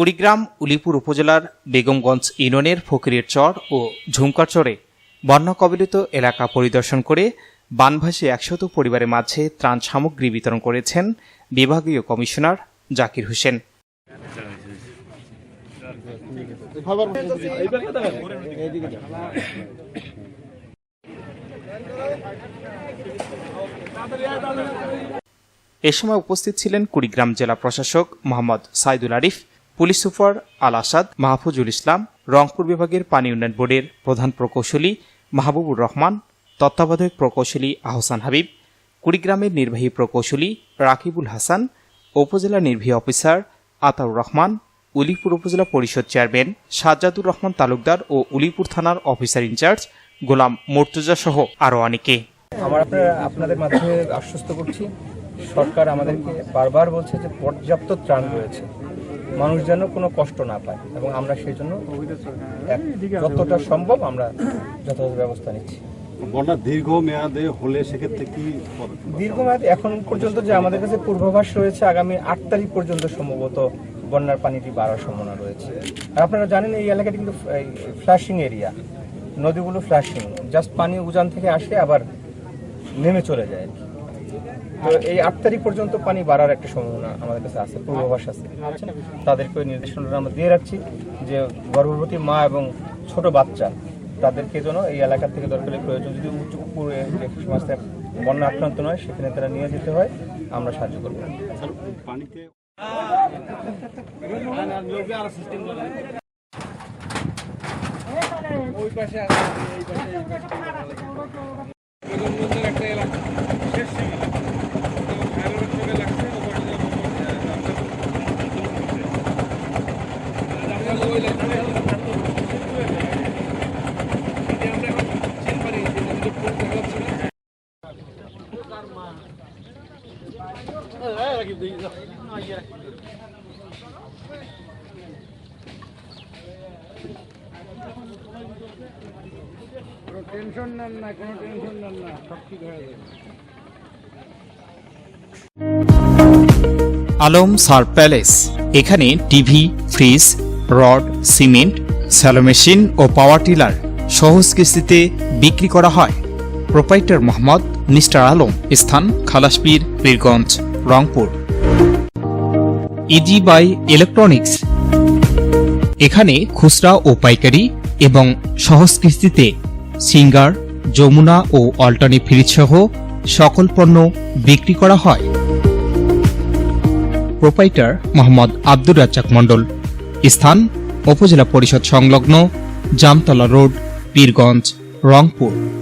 কুড়িগ্রাম, উলিপুর উপজেলার বেগমগঞ্জ ইউনিয়নের ফকিরের চর ও ঝুমকার চরে বন্যা কবলিত এলাকা পরিদর্শন করে বানভাসী একশত পরিবারের মাঝে ত্রাণ সামগ্রী বিতরণ করেছেন বিভাগীয় কমিশনার জাকির হোসেন। এ সময় উপস্থিত ছিলেন কুড়িগ্রাম জেলা প্রশাসক মোহাম্মদ সাইদুল আরিফ পুলিশ সুপার আল আসাদ মাহফুজুল ইসলাম, রংপুর বিভাগের পানি উন্নয়ন বোর্ডের প্রধান প্রকৌশলী মাহবুবুর রহমান, তত্ত্বাবধায়ক প্রকৌশলী আহসান হাবিব, কুড়িগ্রামের নির্বাহী প্রকৌশলী রাকিবুল হাসান, উপজেলা নির্বাহী অফিসার আতাউর রহমান, উলিপুর উপজেলা পরিষদ চেয়ারম্যান সাজ্জাদুর রহমান তালুকদার ও উলিপুর থানার অফিসার ইনচার্জ গোলাম মোর্তুজা সহ আরও অনেকে। আমরা আপনাদের মাধ্যমে আশ্বস্ত করছি, সরকার আমাদেরকে বারবার বলছে যে পর্যাপ্ত ত্রাণ রয়েছে। মানুষ যেন কোনো কষ্ট না পায় এবং আমরা সেই জন্য যতটা সম্ভব আমরা যথাযথ ব্যবস্থা নিচ্ছি বন্যা দীর্ঘ মেয়াদে হলে সেক্ষেত্রে কি? দীর্ঘমেয়াদ এখন পর্যন্ত যে আমাদের কাছে পূর্বাভাস রয়েছে আগামী আট তারিখ পর্যন্ত সম্ভবত বন্যার পানিটি বাড়ার সম্ভাবনা রয়েছে আর আপনারা জানেন এই এলাকাটি কিন্তু ফ্ল্যাশিং এরিয়া নদীগুলো ফ্ল্যাশিং জাস্ট পানি উজান থেকে আসে আবার নেমে চলে যায় আর কি। তো এই আট তারিখ পর্যন্ত পানি বাড়ার একটা সম্ভাবনা আমাদের কাছে আছে, পূর্বাভাস আছে। তাদেরকে ওই নির্দেশনাটা আমরা দিয়ে রাখছি যে গর্ভবতী মা এবং ছোট বাচ্চা, তাদেরকে যেন এই এলাকা থেকে দরকার প্রয়োজন, যদি উঁচু উপরে যে সমাজটা বন্যা আক্রান্ত নয়, সেখানে তারা নিয়ে যেতে হয়, আমরা সাহায্য করব। আলম সার প্যালেস এখানে TV fridge rod, cement, shallow machine ও পাওয়ার টিলার সহজ কিস্তিতে বিক্রি করা হয়। প্রোপাইটার মোহাম্মদ মিস্টার আলম, স্থান Khalaspir Pirganj Rangpur. Easy buy electronics এখানে খুচরা ও পাইকারি এবং সহজ কিস্তিতে সিঙ্গার, যমুনা ও অল্টানি ফ্রিজ সহ সকল পণ্য বিক্রি করা হয়। প্রোপাইটার মোহাম্মদ আব্দুর রাজ্জাক মণ্ডল। স্থান উপজেলা পরিষদ সংলগ্ন জামতলা রোড পীরগঞ্জ রংপুর।